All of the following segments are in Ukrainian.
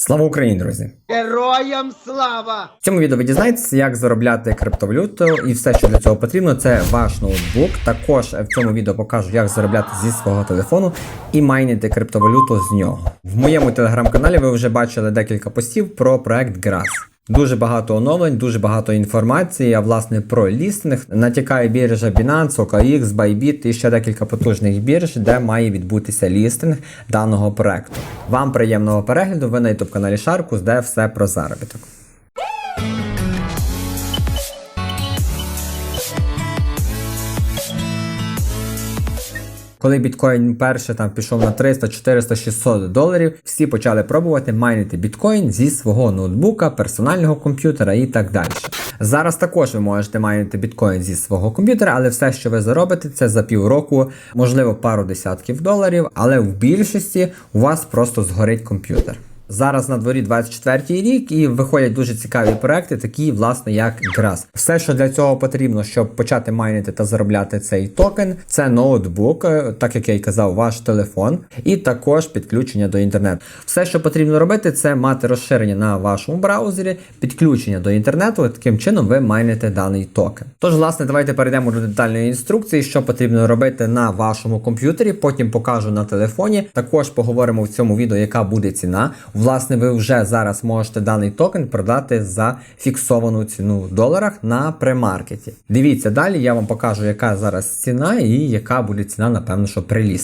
Слава Україні, друзі! Героям слава! В цьому відео ви дізнаєтеся, як заробляти криптовалюту і все, що для цього потрібно, це ваш ноутбук. Також в цьому відео покажу, як заробляти зі свого телефону і майнити криптовалюту з нього. В моєму телеграм-каналі ви вже бачили декілька постів про проект Grass. Дуже багато оновлень, дуже багато інформації, а власне про лістинг. Натякає біржа Binance, OKX, Bybit і ще декілька потужних бірж, де має відбутися лістинг даного проекту. Вам приємного перегляду. Ви на youtube каналі Шаркус, де все про заробіток. Коли біткоін перше там пішов на 300, 400, 600 доларів, всі почали пробувати майнити біткоін зі свого ноутбука, персонального комп'ютера і так далі. Зараз також ви можете майнити біткоін зі свого комп'ютера, але все, що ви заробите, це за півроку, можливо, пару десятків доларів, але в більшості у вас просто згорить комп'ютер. Зараз на дворі 24 й рік і виходять дуже цікаві проекти, такі, власне, як Grass. Все, що для цього потрібно, щоб почати майнити та заробляти цей токен, це ноутбук, е, так як я й казав, ваш телефон, і також підключення до інтернету. Все, що потрібно робити, це мати розширення на вашому браузері, підключення до інтернету. Таким чином ви майните даний токен. Тож, власне, давайте перейдемо до детальної інструкції, що потрібно робити на вашому комп'ютері. Потім покажу на телефоні. Також поговоримо в цьому відео, яка буде ціна. Власне, ви вже зараз можете даний токен продати за фіксовану ціну в доларах на премаркеті. Дивіться далі, я вам покажу, яка зараз ціна і яка буде ціна, напевно, що при.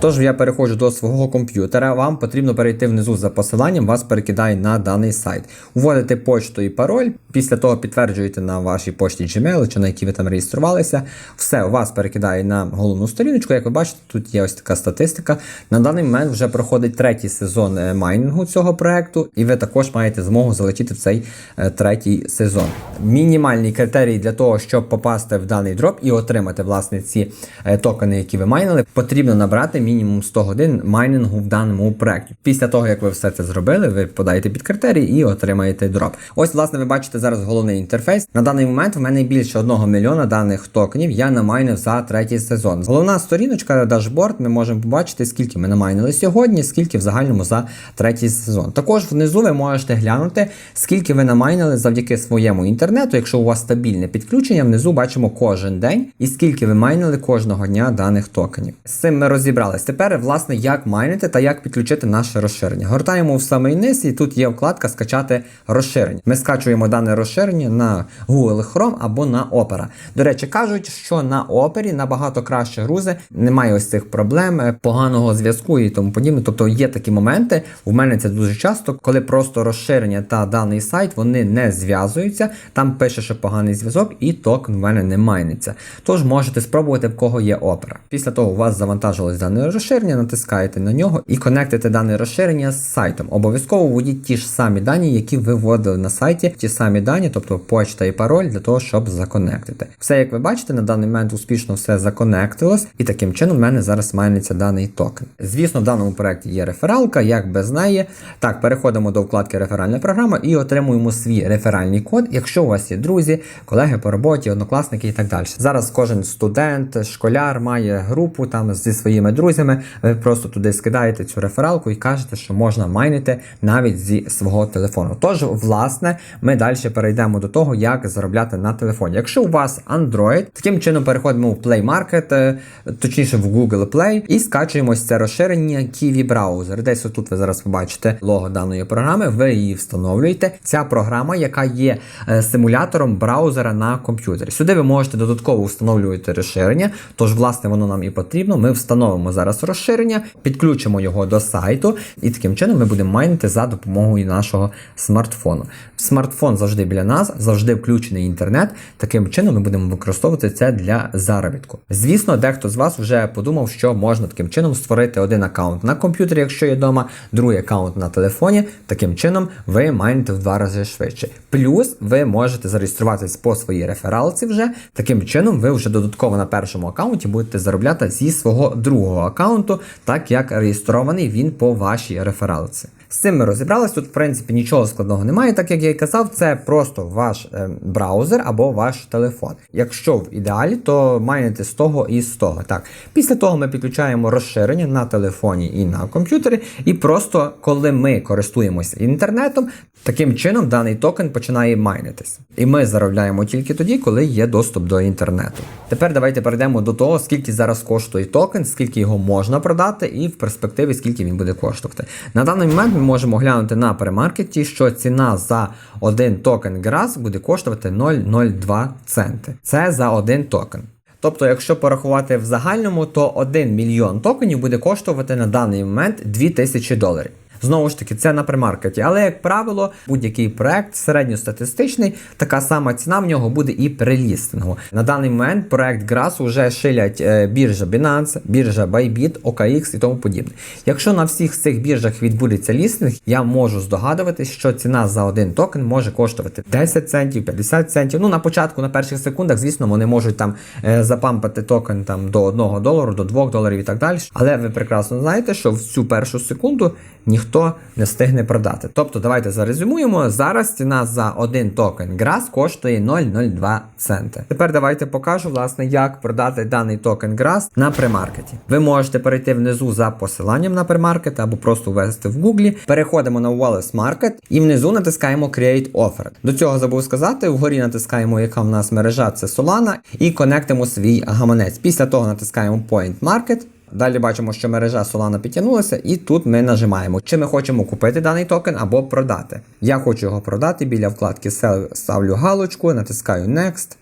Тож я переходжу до свого комп'ютера. Вам потрібно перейти внизу за посиланням, вас перекидає на даний сайт. Вводите почту і пароль. Після того підтверджуєте на вашій пошті Gmail, чи на якій ви там реєструвалися. Все, вас перекидає на головну сторіночку. Як ви бачите, тут є ось така статистика. На даний момент вже проходить третій сезон е, майнінгу цього проекту, і ви також маєте змогу залетіти в цей е, третій сезон. Мінімальний критерій для того, щоб попасти в даний дроп і отримати власне ці е, токени, які ви майнили, потрібно набрати мінімум 100 годин майнінгу в даному проекті. Після того, як ви все це зробили, ви подаєте під критерій і отримаєте дроп. Ось, власне, ви бачите зараз головний інтерфейс. На даний момент в мене більше 1 мільйона даних токенів. Я намайнив за третій сезон. Головна сторіночка, дашборд, ми можемо побачити, скільки ми намайнили сьогодні, скільки в загальному за третій сезон. Також внизу ви можете глянути, скільки ви намайнили завдяки своєму інтернету. Якщо у вас стабільне підключення, внизу бачимо кожен день і скільки ви майнили кожного дня даних токенів. З цим ми розібрались. Тепер, власне, як майнити та як підключити наше розширення. Гортаємо в самий низ, і тут є вкладка Скачати розширення. Ми скачуємо дане розширення на Google Chrome або на Opera. До речі, кажуть, що на Opera набагато краще грузи, немає ось цих проблем, е, поганого зв'язку і тому подібне. Тобто є такі моменти. У мене це дуже часто, коли просто розширення та даний сайт вони не зв'язуються. Там пише, що поганий зв'язок, і токен в мене не майниться. Тож можете спробувати, в кого є Opera. Після того у вас завантажилось дане розширення, натискаєте на нього і конектите дане розширення з сайтом. Обов'язково вводіть ті ж самі дані, які ви вводили на сайті, ті самі дані, тобто почта і пароль, для того, щоб законектити. Все, як ви бачите, на даний момент успішно все законектилось, і таким чином в мене зараз майниться даний токен. Звісно, в даному проєкті є рефералка, як без неї. Так, переходимо до вкладки реферальна програма і отримуємо свій реферальний код, якщо у вас є друзі, колеги по роботі, однокласники і так далі. Зараз кожен студент, школяр має групу там зі своїми друзями. Ви просто туди скидаєте цю рефералку і кажете, що можна майнити навіть зі свого телефону. Тож, власне, ми далі перейдемо до того, як заробляти на телефоні. Якщо у вас Android, таким чином переходимо в Play Market, е, точніше в Google Play, і скачуємо це розширення Kiwi Browser. Десь отут ви зараз побачите лого даної програми, ви її встановлюєте. Ця програма, яка є е, симулятором браузера на комп'ютері. Сюди ви можете додатково встановлювати розширення, тож, власне, воно нам і потрібно. Ми встановимо зараз розширення, підключимо його до сайту, і таким чином ми будемо майнити за допомогою нашого смартфону. Смартфон завжди біля нас, завжди включений інтернет. Таким чином ми будемо використовувати це для заробітку. Звісно, дехто з вас вже подумав, що можна таким чином створити один аккаунт на комп'ютері, якщо є вдома, другий аккаунт на телефоні. Таким чином ви майните в два рази швидше. Плюс ви можете зареєструватись по своїй рефералці вже. Таким чином, ви вже додатково на першому аккаунті будете заробляти зі свого другого аккаунту, так як реєстрований він по вашій рефералці. З цим ми розібрались. Тут, в принципі, нічого складного немає, так як я і казав, це просто ваш е, браузер або ваш телефон. Якщо в ідеалі, то майнити з того і з того. Так, після того ми підключаємо розширення на телефоні і на комп'ютері, і просто коли ми користуємося інтернетом, таким чином даний токен починає майнитись. І ми заробляємо тільки тоді, коли є доступ до інтернету. Тепер давайте перейдемо до того, скільки зараз коштує токен, скільки його можна продати, і в перспективі скільки він буде коштувати. На даний момент ми можемо глянути на перемаркеті, що ціна за один токен GRAS буде коштувати 0,02 центи. Це за один токен. Тобто, якщо порахувати в загальному, то 1 мільйон токенів буде коштувати на даний момент 2000 доларів. Знову ж таки, це на премаркеті. Але, як правило, будь-який проект середньостатистичний, така сама ціна в нього буде і при лістингу. На даний момент проект GRAS вже шилять е, біржа Binance, біржа Bybit, OKX і тому подібне. Якщо на всіх цих біржах відбудеться лістинг, я можу здогадуватись, що ціна за один токен може коштувати 10 центів, 50 центів. Ну на початку, на перших секундах, звісно, вони можуть там е, запампати токен там до 1 долару, до 2 доларів і так далі. Але ви прекрасно знаєте, що в цю першу секунду ніхто не встигне продати. Тобто, давайте зарезюмуємо. Зараз ціна за один токен GRAS коштує 0,02 центи. Тепер давайте покажу, власне, як продати даний токен GRAS на премаркеті. Ви можете перейти внизу за посиланням на премаркет або просто ввести в Гуглі. Переходимо на Wallace Market і внизу натискаємо Create Offer. До цього забув сказати, вгорі натискаємо, яка в нас мережа, це Solana, і конектимо свій гаманець. Після того натискаємо Point Market. Далі бачимо, що мережа Solana підтягнулася, і тут ми нажимаємо, чи ми хочемо купити даний токен або продати. Я хочу його продати біля вкладки Sell ставлю галочку, натискаю Next.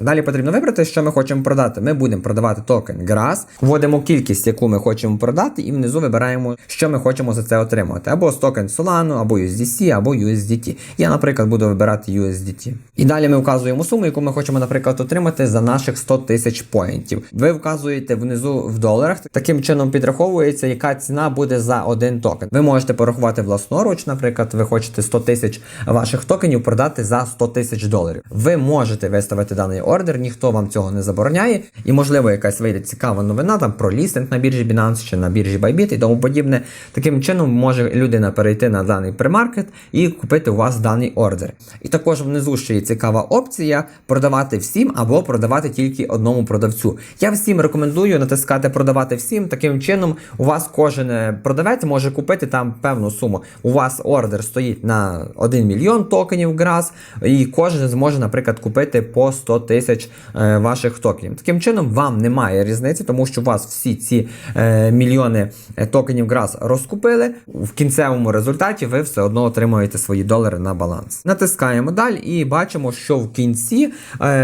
Далі потрібно вибрати, що ми хочемо продати. Ми будемо продавати токен GRAS, вводимо кількість, яку ми хочемо продати, і внизу вибираємо, що ми хочемо за це отримати. Або з токен Solana, або USDC, або USDT. Я, наприклад, буду вибирати USDT. І далі ми вказуємо суму, яку ми хочемо, наприклад, отримати за наших 100 тисяч поінтів. Ви вказуєте внизу в доларах. Таким чином підраховується, яка ціна буде за один токен. Ви можете порахувати власноруч, наприклад, ви хочете 100 тисяч ваших токенів продати за 100 тисяч доларів. Ви можете виставити даний ордер, ніхто вам цього не забороняє, і можливо якась вийде цікава новина там про лістинг на біржі Binance чи на біржі Bybit і тому подібне. Таким чином може людина перейти на даний премаркет і купити у вас даний ордер. І також внизу ще є цікава опція продавати всім або продавати тільки одному продавцю. Я всім рекомендую натискати продавати всім. Таким чином, у вас кожен е, продавець може купити там певну суму. У вас ордер стоїть на 1 мільйон токенів GRAS, і кожен зможе, наприклад, купити по 100 тисяч е, ваших токенів. Таким чином, вам немає різниці, тому що у вас всі ці е, мільйони е, токенів GRAS розкупили. В кінцевому результаті ви все одно отримуєте свої долари на баланс. Натискаємо далі і бачимо, що в кінці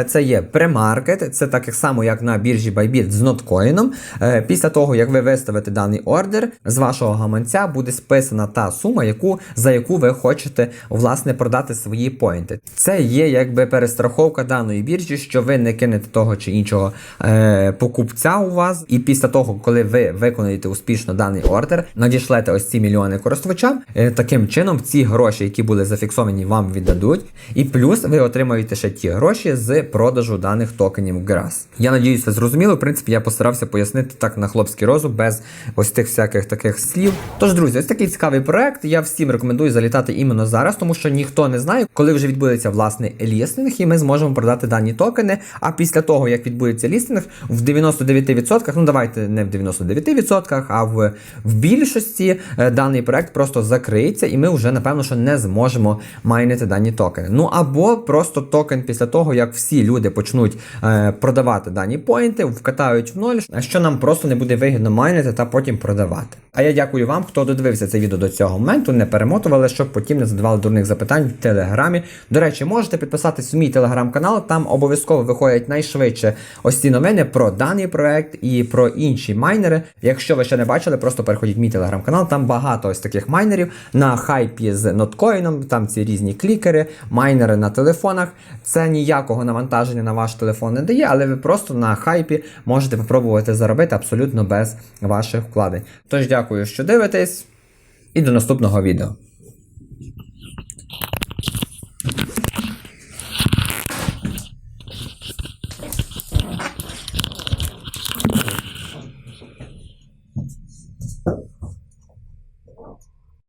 це є премаркет, це так само, як на біржі Bybit з ноткоїном. Після того, як ви виставите даний ордер, з вашого гаманця буде списана та сума, яку, за яку ви хочете власне продати свої поінти. Це є якби перестраховка даної біржі, що ви не кинете того чи іншого е, покупця у вас, і після того, коли ви виконаєте успішно даний ордер, надішлете ось ці мільйони користувачам. Е, таким чином, ці гроші, які були зафіксовані, вам віддадуть. І плюс ви отримаєте ще ті гроші з продажу даних токенів GRAS. Я надіюсь, ви зрозуміли. В принципі, я постарався пояснити так на хлопський розум, без ось тих всяких таких слів. Тож, друзі, ось такий цікавий проект. Я всім рекомендую залітати іменно зараз, тому що ніхто не знає, коли вже відбудеться власний лістинг, і ми зможемо продати дані токени. А після того, як відбудеться лістинг, в 99%, ну давайте не в 99%, а в, в більшості е, даний проект просто закриється, і ми вже напевно що не зможемо майнити дані токени. Ну або просто токен після того, як всі люди почнуть е, продавати дані поінти, вкатають в ноль, що нам просто не буде вигідно майнити та потім продавати. А я дякую вам, хто додивився це відео до цього моменту, не перемотували, щоб потім не задавали дурних запитань в телеграмі. До речі, можете підписатись у мій телеграм-канал, там обов'язково виходять найшвидше ось ці новини про даний проект і про інші майнери. Якщо ви ще не бачили, просто переходіть в мій телеграм-канал, там багато ось таких майнерів на хайпі з ноткоїном, там ці різні клікери, майнери на телефонах. Це ніякого навантаження на ваш телефон не дає, але ви просто на хайпі можете спробувати заробити абсолютно без ваших вкладень. Тож дякую, що дивитесь, і до наступного відео.